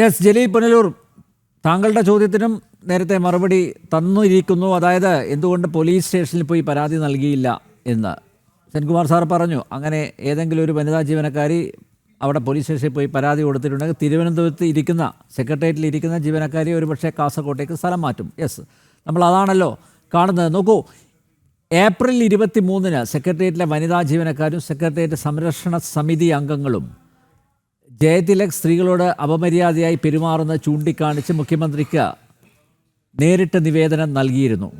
Yes Jaleel Punalur താങ്കളുടെ ചോദ്യത്തിനും നേരത്തെ മറുപടി തന്നിരിക്കുന്നു. അതായത് എന്തുകൊണ്ട് പോലീസ് സ്റ്റേഷനിൽ പോയി പരാതി നൽകിയില്ല എന്ന്. സെൻകുമാർ സാർ പറഞ്ഞു അങ്ങനെ ഏതെങ്കിലും ഒരു വനിതാ ജീവനക്കാരി അവിടെ പോലീസ് സ്റ്റേഷനിൽ പോയി പരാതി കൊടുത്തിട്ടുണ്ടെങ്കിൽ തിരുവനന്തപുരത്ത് ഇരിക്കുന്ന സെക്രട്ടേറിയറ്റിൽ ഇരിക്കുന്ന ജീവനക്കാരി ഒരു പക്ഷേ കാസർകോട്ടേക്ക് സ്ഥലം മാറ്റും. യെസ് നമ്മൾ അതാണല്ലോ കാണുന്നത്. നോക്കൂ ഏപ്രിൽ ഇരുപത്തി മൂന്നിന് സെക്രട്ടേറിയറ്റിലെ വനിതാ ജീവനക്കാരും സെക്രട്ടേറിയറ്റ് സംരക്ഷണ സമിതി അംഗങ്ങളും ജയതിലക് സ്ത്രീകളോട് അപമര്യാദയായി പെരുമാറുന്ന ചൂണ്ടിക്കാണിച്ച് മുഖ്യമന്ത്രിക്ക് നേരിട്ട് നിവേദനം നൽകിയിരുന്നു.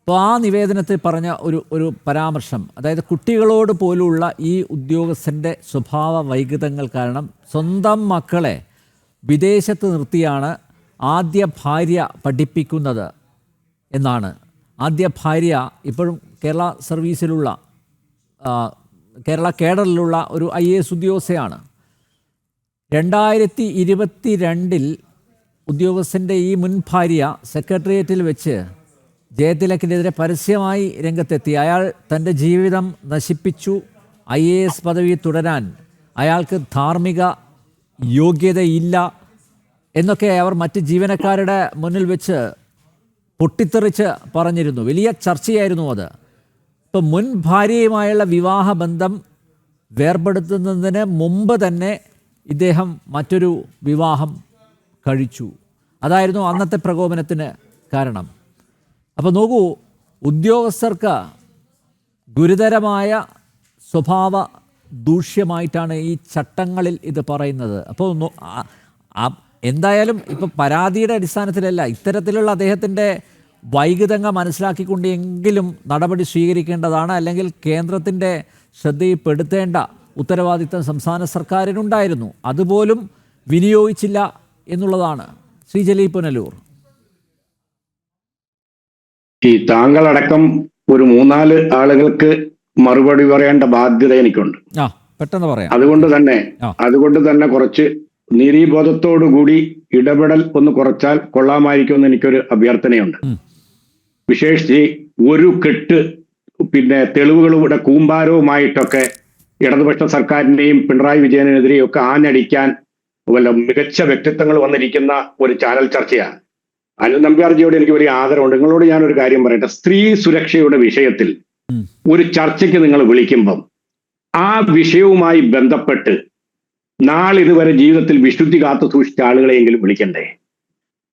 അപ്പോൾ ആ നിവേദനത്തിൽ പറഞ്ഞ ഒരു ഒരു പരാമർശം അതായത് കുട്ടികളോട് പോലുള്ള ഈ ഉദ്യോഗസ്ഥന്റെ സ്വഭാവ വൈകൃതങ്ങൾ കാരണം സ്വന്തം മക്കളെ വിദേശത്ത് നിർത്തിയാണ് ആദ്യ ഭാര്യ പഠിപ്പിക്കുന്നത് എന്നാണ്. ആദ്യ ഭാര്യ ഇപ്പോഴും കേരള സർവീസിലുള്ള കേരള കേഡറിലുള്ള ഒരു ഐ എ എസ് ഉദ്യോഗസ്ഥയാണ്. രണ്ടായിരത്തി ഇരുപത്തി രണ്ടിൽ ഉദ്യോഗസ്ഥന്റെ ഈ മുൻ ഭാര്യ സെക്രട്ടേറിയറ്റിൽ വെച്ച് ജയതിലക്കിനെതിരെ പരസ്യമായി രംഗത്തെത്തി. അയാൾ തന്റെ ജീവിതം നശിപ്പിച്ചു. ഐ എ എസ് പദവി തുടരാൻ അയാൾക്ക് ധാർമ്മിക യോഗ്യതയില്ല എന്നൊക്കെ അവർ മറ്റ് ജീവനക്കാരുടെ മുന്നിൽ വെച്ച് പൊട്ടിത്തെറിച്ച് പറഞ്ഞിരുന്നു. വലിയ ചർച്ചയായിരുന്നു അത്. ഇപ്പം മുൻ ഭാര്യയുമായുള്ള വിവാഹബന്ധം വേർപെടുത്തുന്നതിന് മുമ്പ് തന്നെ ഇദ്ദേഹം മറ്റൊരു വിവാഹം കഴിച്ചു. അതായിരുന്നു അന്നത്തെ പ്രകോപനത്തിന് കാരണം. അപ്പോൾ നോക്കൂ ഉദ്യോഗസ്ഥർക്ക് ഗുരുതരമായ സ്വഭാവ ദൂഷ്യമായിട്ടാണ് ഈ ചട്ടങ്ങളിൽ ഇത് പറയുന്നത്. അപ്പോൾ എന്തായാലും ഇപ്പോൾ പരാതിയുടെ അടിസ്ഥാനത്തിലല്ല ഇത്തരത്തിലുള്ള അദ്ദേഹത്തിന്റെ വൈകുതങ്ങ മനസ്സിലാക്കിക്കൊണ്ട് എങ്കിലും നടപടി സ്വീകരിക്കേണ്ടതാണ് അല്ലെങ്കിൽ കേന്ദ്രത്തിന്റെ ശ്രദ്ധയിൽപ്പെടുത്തേണ്ട ഉത്തരവാദിത്തം സംസ്ഥാന സർക്കാരിനുണ്ടായിരുന്നു. അതുപോലും വിനിയോഗിച്ചില്ല എന്നുള്ളതാണ്. ശ്രീ ജലീൽ പുനലൂർ. ഈ താങ്കളടക്കം ഒരു മൂന്നാൽ ആളുകൾക്ക് മറുപടി പറയേണ്ട ബാധ്യത എനിക്കുണ്ട്. ആ പെട്ടെന്ന് പറയാം. അതുകൊണ്ട് തന്നെ അതുകൊണ്ട് തന്നെ കുറച്ച് നിരീബോധത്തോടുകൂടി ഇടപെടൽ ഒന്ന് കുറച്ചാൽ കൊള്ളാമായിരിക്കും എന്ന് എനിക്കൊരു അഭ്യർത്ഥനയുണ്ട്. വിശേഷിച്ച് ഒരു കെട്ട് പിന്നെ തെളിവുകളുടെ കൂമ്പാരവുമായിട്ടൊക്കെ ഇടതുപക്ഷ സർക്കാരിന്റെയും പിണറായി വിജയനെതിരെയും ഒക്കെ ആഞ്ഞടിക്കാൻ വല്ല മികച്ച വ്യക്തിത്വങ്ങൾ വന്നിരിക്കുന്ന ഒരു ചാനൽ ചർച്ചയാണ്. അനിൽ നമ്പ്യാർജിയോട് എനിക്ക് വലിയ ആദരവുണ്ട്. നിങ്ങളോട് ഞാൻ ഒരു കാര്യം പറയട്ടെ. സ്ത്രീ സുരക്ഷയുടെ വിഷയത്തിൽ ഒരു ചർച്ചയ്ക്ക് നിങ്ങൾ വിളിക്കുമ്പം ആ വിഷയവുമായി ബന്ധപ്പെട്ട് നാളിതുവരെ ജീവിതത്തിൽ വിശുദ്ധി കാത്തു സൂക്ഷിച്ച ആളുകളെയെങ്കിലും വിളിക്കണ്ടേ?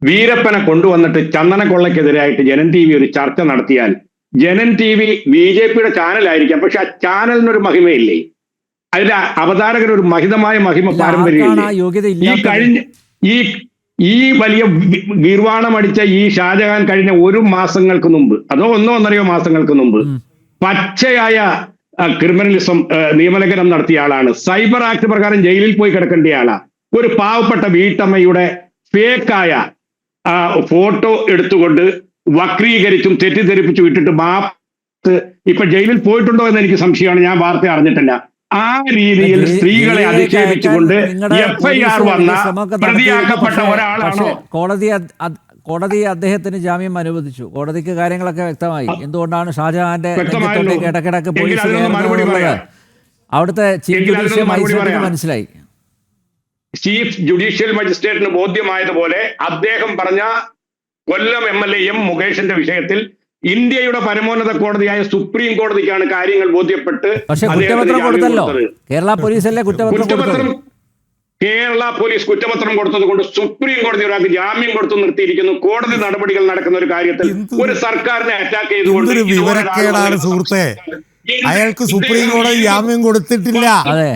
വീരപ്പനെ കൊണ്ടുവന്നിട്ട് ചന്ദനക്കൊള്ളക്കെതിരായിട്ട് ജനൻ ടി വി ഒരു ചർച്ച നടത്തിയാൽ Janam T V B J പിയുടെ ചാനലായിരിക്കാം. പക്ഷെ ആ ചാനലിനൊരു മഹിമയില്ലേ? അതിന്റെ അവതാരകൻ ഒരു മഹിതമായ മഹിമ പാരമ്പര്യം ഈ കഴിഞ്ഞ ഈ ഈ വലിയ ഗീർവാണമടിച്ച ഈ ഷാജഹാൻ കഴിഞ്ഞ ഒരു മാസങ്ങൾക്ക് മുമ്പ് അതോ ഒന്നോ ഒന്നരയോ മാസങ്ങൾക്ക് മുമ്പ്. പച്ചയായ ക്രിമിനലിസം നിയമലംഘനം നടത്തിയ ആളാണ്. സൈബർ ആക്ട് പ്രകാരം ജയിലിൽ പോയി കിടക്കേണ്ട ആളാ. ഒരു പാവപ്പെട്ട വീട്ടമ്മയുടെ ഫേക്കായ ഫോട്ടോ എടുത്തുകൊണ്ട് വക്രീകരിച്ചും തെറ്റിദ്ധരിപ്പിച്ചും ഇട്ടിട്ട് മാപ്പ് ഇപ്പൊ ജയിലിൽ പോയിട്ടുണ്ടോ എന്ന് എനിക്ക് സംശയമാണ്. ഞാൻ വാർത്ത അറിഞ്ഞിട്ടില്ല. ആ രീതിയിൽ സ്ത്രീകളെ അതിക്രമിച്ചുകൊണ്ട് അധിക്ഷേപിച്ചുകൊണ്ട് എഫ് ഐ ആർ വന്ന. പ്രതിയാക്കപ്പെട്ട ഒരാളാണോ കോടതി കോടതി അദ്ദേഹത്തിന് ജാമ്യം അനുവദിച്ചു കോടതിക്ക് കാര്യങ്ങളൊക്കെ വ്യക്തമായി എന്തുകൊണ്ടാണ് ഷാജഹാന്റെ. ഇടക്കിടക്ക് പോലീസ്. അവിടുത്തെ ചീഫ് ജുഡീഷ്യൽ മജിസ്ട്രേറ്റിന് മനസ്സിലായി ചീഫ് ജുഡീഷ്യൽ മജിസ്ട്രേറ്റിന് ബോധ്യമായതുപോലെ അദ്ദേഹം പറഞ്ഞ കൊല്ലം എം എൽ എയും മുകേഷിന്റെ വിഷയത്തിൽ ഇന്ത്യയുടെ പരമോന്നത കോടതിയായ സുപ്രീം കോടതിക്കാണ് കാര്യങ്ങൾ ബോധ്യപ്പെട്ട് കുറ്റപത്രം കൊടുത്തല്ലോ. കേരള പോലീസല്ലേ കുറ്റപത്രം കേരള പോലീസ് കുറ്റപത്രം കൊടുത്തത് കൊണ്ട് സുപ്രീം കോടതി ഒരാൾക്ക് ജാമ്യം കൊടുത്തു നിർത്തിയിരിക്കുന്നു. കോടതി നടപടികൾ നടക്കുന്ന ഒരു കാര്യത്തിൽ ഒരു സർക്കാരിനെ അറ്റാക്ക് ചെയ്തുകൊണ്ട് സുഹൃത്തെ. അയാൾക്ക് സുപ്രീം കോടതി ജാമ്യം കൊടുത്തിട്ടില്ല. അതെ.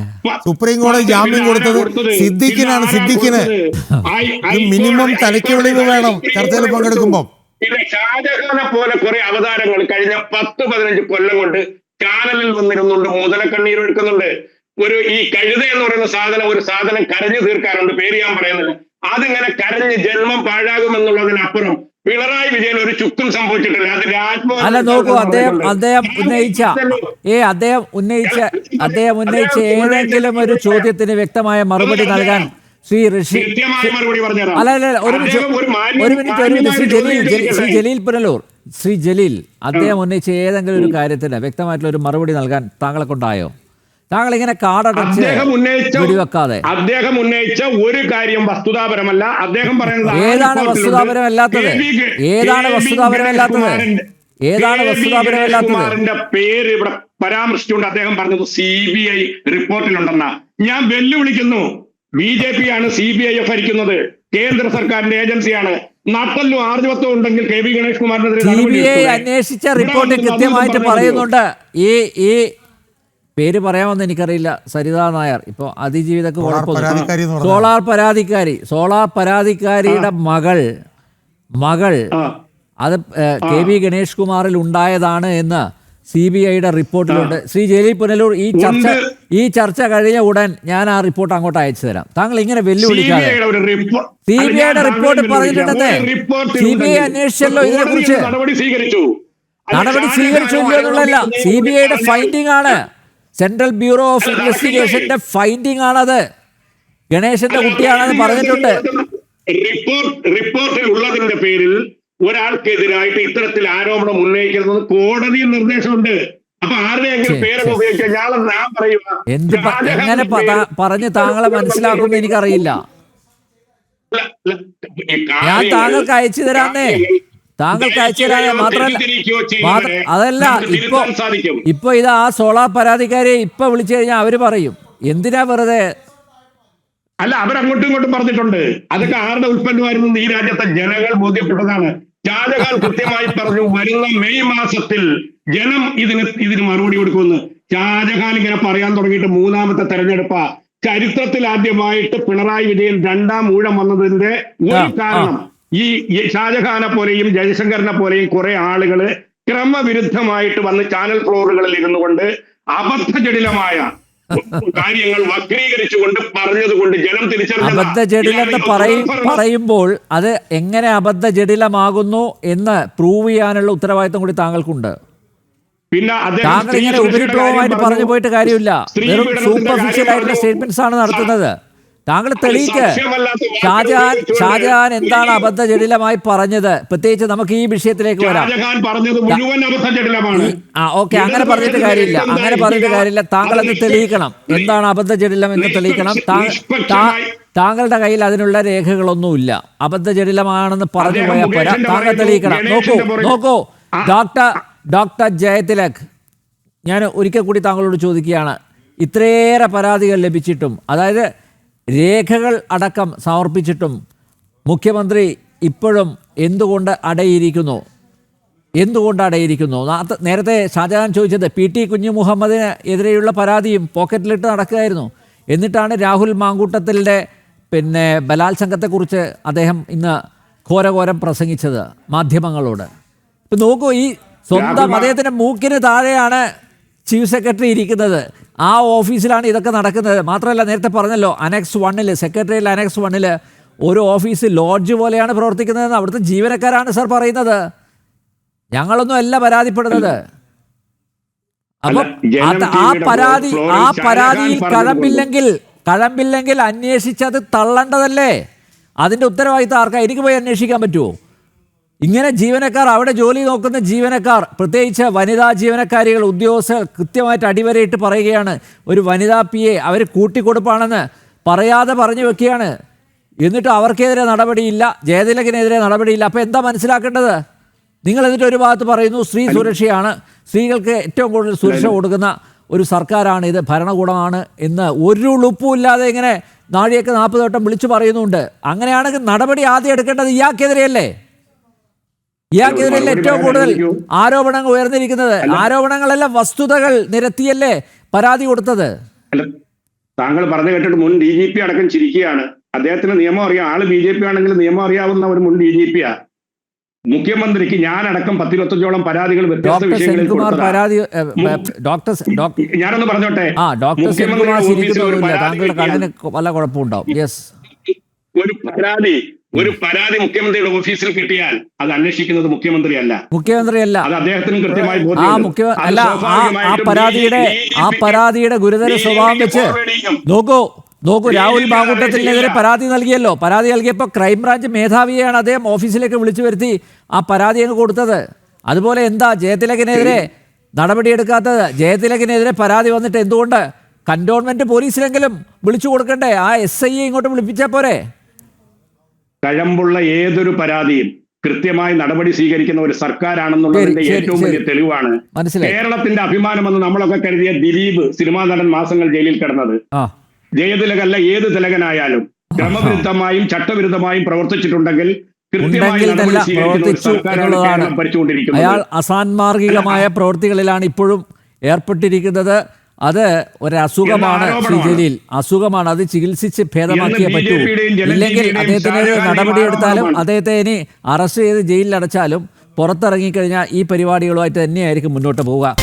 സുപ്രീം കോടതി ജാമ്യം കൊടുത്തത്? സിദ്ദിഖിനാണ് സിദ്ദിഖിന്. മിനിമം തലയ്ക്ക് വെളിവ് വേണം. ചർച്ചയിൽ പങ്കെടുക്കുമ്പോൾ പിന്നെ ഷാജഹാനെ പോലെ കുറെ അവതാരങ്ങൾ കഴിഞ്ഞ പത്ത് പതിനഞ്ച് കൊല്ലം കൊണ്ട് ചാനലിൽ വന്നിരുന്നുണ്ട് മുതലക്കണ്ണീർ ഒഴുക്കുന്നുണ്ട് ഒരു ഈ കഴുത എന്ന് പറയുന്ന സാധനം ഒരു സാധനം കരഞ്ഞു തീർക്കാറുണ്ട് പേര് ഞാൻ പറയുന്നില്ല. അതിങ്ങനെ കരഞ്ഞ് ജന്മം പാഴാകുമെന്നുള്ളതിനപ്പുറം പിണറായി വിജയൻ ഒരു ചുക്കും സംഭവിച്ചിട്ടില്ല. അത് രാജ്മോഹൻ അല്ല നോക്കൂ അദ്ദേഹം അദ്ദേഹം ഉന്നയിച്ച ഏ അദ്ദേഹം ഉന്നയിച്ച അദ്ദേഹം ഉന്നയിച്ച ഏതെങ്കിലും ഒരു ചോദ്യത്തിന് വ്യക്തമായ മറുപടി നൽകാൻ ശ്രീ ഋഷി. അല്ല അല്ല ഒരു മിനിറ്റ്. ഒരു മിനിറ്റ് ഒരു മിനിറ്റ്. ശ്രീ ജലീൽ ശ്രീ ജലീൽ പുനലൂർ. ശ്രീ ജലീൽ അദ്ദേഹം ഉന്നയിച്ച ഏതെങ്കിലും ഒരു കാര്യത്തിന് വ്യക്തമായിട്ടുള്ള ഒരു മറുപടി നൽകാൻ താങ്കളെ കൊണ്ടായോ? താങ്കൾ ഇങ്ങനെ കാടടച്ച് വെടിവെക്കാതെ. അദ്ദേഹം ഉന്നയിച്ച ഒരു കാര്യം വസ്തുതാപരമല്ല. അദ്ദേഹം പറയുന്നത് ഏതാണ് വസ്തുതാപരമല്ലാത്തത്? ഏതാണ് വസ്തുതാപരമല്ലാത്തത്? ഏതാണ് വസ്തുതാപരമല്ലാത്തത്? പേര് ഇവിടെ പരാമർശിച്ചുകൊണ്ട് അദ്ദേഹം പറഞ്ഞത് സി ബി ഐ റിപ്പോർട്ടിലുണ്ടെന്ന. ഞാൻ വെല്ലുവിളിക്കുന്നു. ബി ജെ പി ആണ് സി ബി ഐ ഭരിക്കുന്നത്. കേന്ദ്ര സർക്കാരിന്റെ ഏജൻസിയാണ്. നട്ടല്ലും ആർജവത്വം ഉണ്ടെങ്കിൽ കെ വി ഗണേഷ് കുമാറിനെതിരെ? അന്വേഷിച്ച റിപ്പോർട്ട് കൃത്യമായിട്ട് പറയുന്നുണ്ട്. ഈ ഈ പേര് പറയാമെന്ന് എനിക്കറിയില്ല. സരിതാ നായർ. ഇപ്പോൾ അതിജീവിതക്ക് സോളാർ പരാതിക്കാരി കുഴപ്പമൊന്നും. സോളാർ പരാതിക്കാരി. സോളാർ പരാതിക്കാരിയുടെ മകൾ മകൾ ആ. അത് കെ വി ഗണേഷ് കുമാറിൽ ഉണ്ടായതാണ് എന്ന് സി ബി ഐയുടെ റിപ്പോർട്ടിലുണ്ട്. ശ്രീ ജലീൽ പുനലൂർ ഈ ചർച്ച ഈ ചർച്ച കഴിഞ്ഞ ഉടൻ ഞാൻ ആ റിപ്പോർട്ട് അങ്ങോട്ട് അയച്ചു തരാം. താങ്കൾ ഇങ്ങനെ വെല്ലുവിളിക്കാതെ. സി ബി ഐയുടെ റിപ്പോർട്ട് പറഞ്ഞിട്ടുണ്ടെ പറഞ്ഞിട്ടുണ്ടെന്നേ സി ബി ഐ അന്വേഷിച്ചല്ലോ ഇതിനെ ഇതിനെക്കുറിച്ച്. നടപടി സ്വീകരിച്ചു. എന്നുള്ളതല്ല. സി ബി ഐയുടെ ഫൈൻഡിങ് ഫൈൻഡിംഗ് ആണ് സെൻട്രൽ ബ്യൂറോ ഓഫ് ഇൻവെസ്റ്റിഗേഷന്റെ ഫൈൻഡിംഗ് ആണത് ഗണേശന്റെ കുട്ടിയാണെന്ന് പറഞ്ഞിട്ടുണ്ട്. റിപ്പോർട്ട് റിപ്പോർട്ടിൽ ഉള്ളതിന്റെ പേരിൽ ഒരാൾക്കെതിരായിട്ട് ഇത്തരത്തിൽ ആരോപണം ഉന്നയിക്കുന്നത് കോടതി നിർദ്ദേശമുണ്ട്. അപ്പൊ ആരുടെയെങ്കിലും പേരൊക്കെ. ഉപയോഗിക്കാൻ ഞാൻ ഞാൻ പറയുക എന്ത് പ- എങ്ങനെ പറഞ്ഞു പറഞ്ഞ് താങ്കളെ മനസ്സിലാക്കുമെന്ന് എനിക്കറിയില്ല. ഞാൻ താങ്കൾക്ക് അയച്ചു തരാന്നേ. താങ്കൾക്ക് അയച്ചു തരാനേ മാത്രമല്ല മാത്ര- അതല്ല ഇപ്പൊ സാധിക്കും. ഇപ്പൊ ഇത് ആ സോളാർ പരാതിക്കാരെ ഇപ്പൊ വിളിച്ചു കഴിഞ്ഞാൽ അവർ പറയും. എന്തിനാ വെറുതെ അല്ല അവരങ്ങോട്ടും ഇങ്ങോട്ടും പറഞ്ഞിട്ടുണ്ട്. അതൊക്കെ ആരുടെ ഉൽപ്പന്നമായിരുന്നു? ഈ രാജ്യത്തെ ജനങ്ങൾ ബോധ്യപ്പെട്ടതാണ്. ഷാജഹാൻ കൃത്യമായി പറഞ്ഞു വരുന്ന മെയ് മാസത്തിൽ ജനം ഇതിന് ഇതിന് മറുപടി കൊടുക്കുമെന്ന്. ഷാജഹാൻ ഇങ്ങനെ പറയാൻ തുടങ്ങിയിട്ട് മൂന്നാമത്തെ തെരഞ്ഞെടുപ്പ. ചരിത്രത്തിൽ ആദ്യമായിട്ട് പിണറായി വിജയൻ രണ്ടാം ഊഴം വന്നതിന്റെ ഒരു കാരണം ഈ ഈ ഷാജഹാനെ പോലെയും ജയശങ്കറിനെ പോലെയും കുറെ ആളുകൾ ക്രമവിരുദ്ധമായിട്ട് വന്ന് ചാനൽ ഫ്ലോറുകളിൽ ഇരുന്നു കൊണ്ട് അബദ്ധജടിലമായ കാര്യങ്ങൾ വക്രീകരിച്ചുകൊണ്ട് പറഞ്ഞതുകൊണ്ട് ജനം. അബദ്ധ ജഡിലെന്ന് പറയും പറയുമ്പോൾ അത് എങ്ങനെ അബദ്ധ ജഡിലമാകുന്നു എന്ന് പ്രൂവ് ചെയ്യാനുള്ള ഉത്തരവാദിത്വം കൂടി താങ്കൾക്കുണ്ട്. പിന്നെ താങ്കൾ ഇങ്ങനെ ഉപരിപ്ലവമായിട്ട് പറഞ്ഞു പോയിട്ട് കാര്യമില്ല. വെറും സൂപ്പർഫിഷ്യൽ ആയിട്ടുള്ള സ്റ്റേറ്റ്മെന്റ്സ് ആണ് നടത്തുന്നത്. താങ്കൾ തെളിയിക്ക്. ഷാജഹാൻ ഷാജഹാൻ എന്താണ് ഈ അബദ്ധ ജടിലമായി പറഞ്ഞത്? പ്രത്യേകിച്ച് നമുക്ക് ഈ വിഷയത്തിലേക്ക് വരാം. ആ ഓക്കെ അങ്ങനെ പറഞ്ഞിട്ട് കാര്യമില്ല. അങ്ങനെ പറഞ്ഞിട്ട് കാര്യമില്ല. താങ്കൾ അത് തെളിയിക്കണം. എന്താണ് അബദ്ധ ജടിലം എന്ന് തെളിയിക്കണം. താങ്കളുടെ കയ്യിൽ അതിനുള്ള രേഖകളൊന്നുമില്ല. അബദ്ധ ജടിലമാണെന്ന് പറഞ്ഞു പോയാൽ പോരാ. താങ്കൾ തെളിയിക്കണം. നോക്കൂ നോക്കൂ. Doctor doctor Jayathilak. ഞാൻ ഒരിക്കൽ കൂടി താങ്കളോട് ചോദിക്കുകയാണ്. ഇത്രയേറെ പരാതികൾ ലഭിച്ചിട്ടും. അതായത് രേഖകൾ അടക്കം സമർപ്പിച്ചിട്ടും മുഖ്യമന്ത്രി ഇപ്പോഴും എന്തുകൊണ്ട് അടയിരിക്കുന്നു? എന്തുകൊണ്ട് അടയിരിക്കുന്നു? നേരത്തെ ഷാജഹാൻ ചോദിച്ചത് പി ടി കുഞ്ഞു മുഹമ്മദിന് എതിരെയുള്ള പരാതിയും പോക്കറ്റിലിട്ട് നടക്കുകയായിരുന്നു. എന്നിട്ടാണ് രാഹുൽ മാങ്കൂട്ടത്തിന്റെ പിന്നെ ബലാത്സംഗത്തെക്കുറിച്ച് അദ്ദേഹം ഇന്ന് ഘോരഘോരം പ്രസംഗിച്ചത് മാധ്യമങ്ങളോട്. ഇപ്പം നോക്കൂ ഈ സ്വന്തം അദ്ദേഹത്തിന്റെ മൂക്കിന് താഴെയാണ് ചീഫ് സെക്രട്ടറി ഇരിക്കുന്നത്. ആ ഓഫീസിലാണ് ഇതൊക്കെ നടക്കുന്നത്. മാത്രമല്ല നേരത്തെ പറഞ്ഞല്ലോ അനക്സ് വണ്ണിൽ സെക്രട്ടറിയിൽ അനക്സ് വണ്ണിൽ ഒരു ഓഫീസ് ലോഡ്ജ് പോലെയാണ് പ്രവർത്തിക്കുന്നതെന്ന് അവിടുത്തെ ജീവനക്കാരാണ് സാർ പറയുന്നത്. ഞങ്ങളൊന്നും അല്ല പരാതിപ്പെടുന്നത്. അപ്പൊ ആ പരാതി ആ പരാതിയിൽ കഴമ്പില്ലെങ്കിൽ കഴമ്പില്ലെങ്കിൽ അന്വേഷിച്ചത് തള്ളേണ്ടതല്ലേ? അതിന്റെ ഉത്തരവാദിത്തം ആർക്കാ? എനിക്ക് പോയി അന്വേഷിക്കാൻ പറ്റുമോ ഇങ്ങനെ ജീവനക്കാർ അവിടെ ജോലി നോക്കുന്ന ജീവനക്കാർ പ്രത്യേകിച്ച് വനിതാ ജീവനക്കാരികൾ ഉദ്യോഗസ്ഥർ കൃത്യമായിട്ട് അടിവരയിട്ട് പറയുകയാണ് ഒരു വനിതാ പി എ അവർ കൂട്ടിക്കൊടുപ്പാണെന്ന് പറയാതെ പറഞ്ഞു വെക്കുകയാണ്. എന്നിട്ട് അവർക്കെതിരെ നടപടിയില്ല ജയതിലകിനെതിരെ നടപടിയില്ല. അപ്പോൾ എന്താ മനസ്സിലാക്കേണ്ടത്? നിങ്ങൾ എന്നിട്ട് ഒരു ഭാഗത്ത് പറയുന്നു സ്ത്രീ സുരക്ഷയാണ്. സ്ത്രീകൾക്ക് ഏറ്റവും കൂടുതൽ സുരക്ഷ കൊടുക്കുന്ന ഒരു സർക്കാരാണ്. ഇത് ഭരണകൂടമാണ്. എന്ന് ഒരു ഉളുപ്പുമില്ലാതെ ഇങ്ങനെ നാഴിയൊക്കെ നാൽപ്പത് വട്ടം വിളിച്ചു പറയുന്നുണ്ട്. അങ്ങനെയാണെങ്കിൽ നടപടി ആദ്യം എടുക്കേണ്ടത് ഇയാൾക്കെതിരെയല്ലേ? ഇയാൾക്കെതിരെയല്ലേ ഏറ്റവും കൂടുതൽ ആരോപണങ്ങൾ ഉയർന്നിരിക്കുന്നത്. ആരോപണങ്ങളെല്ലാം വസ്തുതകൾ നിരത്തിയല്ലേ പരാതി കൊടുത്തത്? താങ്കൾ പറഞ്ഞു കേട്ടിട്ട് മുൻ ഡി ജി പി അടക്കം ചിരിക്കുകയാണ്. അദ്ദേഹത്തിന് നിയമം അറിയാം. ആൾ ബി ജെ പി ആണെങ്കിൽ നിയമം അറിയാവുന്ന ഒരു മുൻ ഡി ജി പിയാ മുഖ്യമന്ത്രിക്ക് ഞാനടക്കം പത്തിരുപത്തഞ്ചോളം പരാതികൾ വ്യത്യസ്ത വിഷയങ്ങളിൽ ഡോക്ടർ ഞാനൊന്ന് പറഞ്ഞോട്ടെ? ആ മുഖ്യമന്ത്രിയുടെ ഓഫീസിൽ പരാതി ഒരു പരാതി ഒരു പരാതി മുഖ്യമന്ത്രിയുടെ ഓഫീസിൽ കിട്ടിയാൽ അത് അന്വേഷിക്കുന്നത് മുഖ്യമന്ത്രിയല്ല മുഖ്യമന്ത്രിയല്ല അത് അദ്ദേഹത്തിനും കൃത്യമായി ആ അല്ല പരാതിയുടെ ആ പരാതിയുടെ ഗുരുതര സ്വഭാവം വെച്ച് നോക്കൂ നോക്കൂ രാഹുൽ ബാഗുട്ടത്തിനെതിരെ പരാതി നൽകിയല്ലോ പരാതി നൽകിയപ്പോൾ ക്രൈംബ്രാഞ്ച് മേധാവിയെയാണ് അദ്ദേഹം ഓഫീസിലേക്ക് വിളിച്ചു വരുത്തി ആ പരാതി അങ്ങ് കൊടുത്തത് അതുപോലെ എന്താ ജയതിലകിനെതിരെ നടപടിയെടുക്കാത്തത് ജയതിലകിനെതിരെ പരാതി വന്നിട്ട് എന്തുകൊണ്ട് കന്റോൺമെന്റ് പോലീസിലെങ്കിലും വിളിച്ചു കൊടുക്കണ്ടേ ആ എസ് ഐയെ ഇങ്ങോട്ട് വിളിപ്പിച്ചാൽ പോരെ കഴമ്പുള്ള ഏതൊരു പരാതിയും കൃത്യമായി നടപടി സ്വീകരിക്കുന്ന ഒരു സർക്കാരാണെന്നുള്ളതിന്റെ ഏറ്റവും വലിയ തെളിവാണ്. കേരളത്തിന്റെ അഭിമാനമെന്ന് നമ്മളൊക്കെ കരുതിയ ദിലീപ് സിനിമാ നടൻ മാസങ്ങൾ ജയിലിൽ കിടന്നത്. ജയതിലകല്ല ഏത് തിലകനായാലും ക്രമവിരുദ്ധമായും ചട്ടവിരുദ്ധമായും പ്രവർത്തിച്ചിട്ടുണ്ടെങ്കിൽ കൃത്യമായി ഉണ്ടെങ്കിൽ പ്രവർത്തിച്ചു എന്നുള്ളതാണ്. അയാൾ അസാൻമാർഗികമായ പ്രവൃത്തികളിലാണ് ഇപ്പോഴും ഏർപ്പെട്ടിരിക്കുന്നത്. അത് ഒരസുഖമാണ് ശ്രീ ജലീൽ അസുഖമാണ്. അത് ചികിത്സിച്ച് ഭേദമാക്കിയേ പറ്റൂ. ഇല്ലെങ്കിൽ അദ്ദേഹത്തിന് നടപടിയെടുത്താലും അദ്ദേഹത്തെ ഇനി അറസ്റ്റ് ചെയ്ത് ജയിലിൽ അടച്ചാലും പുറത്തിറങ്ങിക്കഴിഞ്ഞാൽ ഈ പരിപാടികളുമായിട്ട് തന്നെയായിരിക്കും മുന്നോട്ട് പോവുക.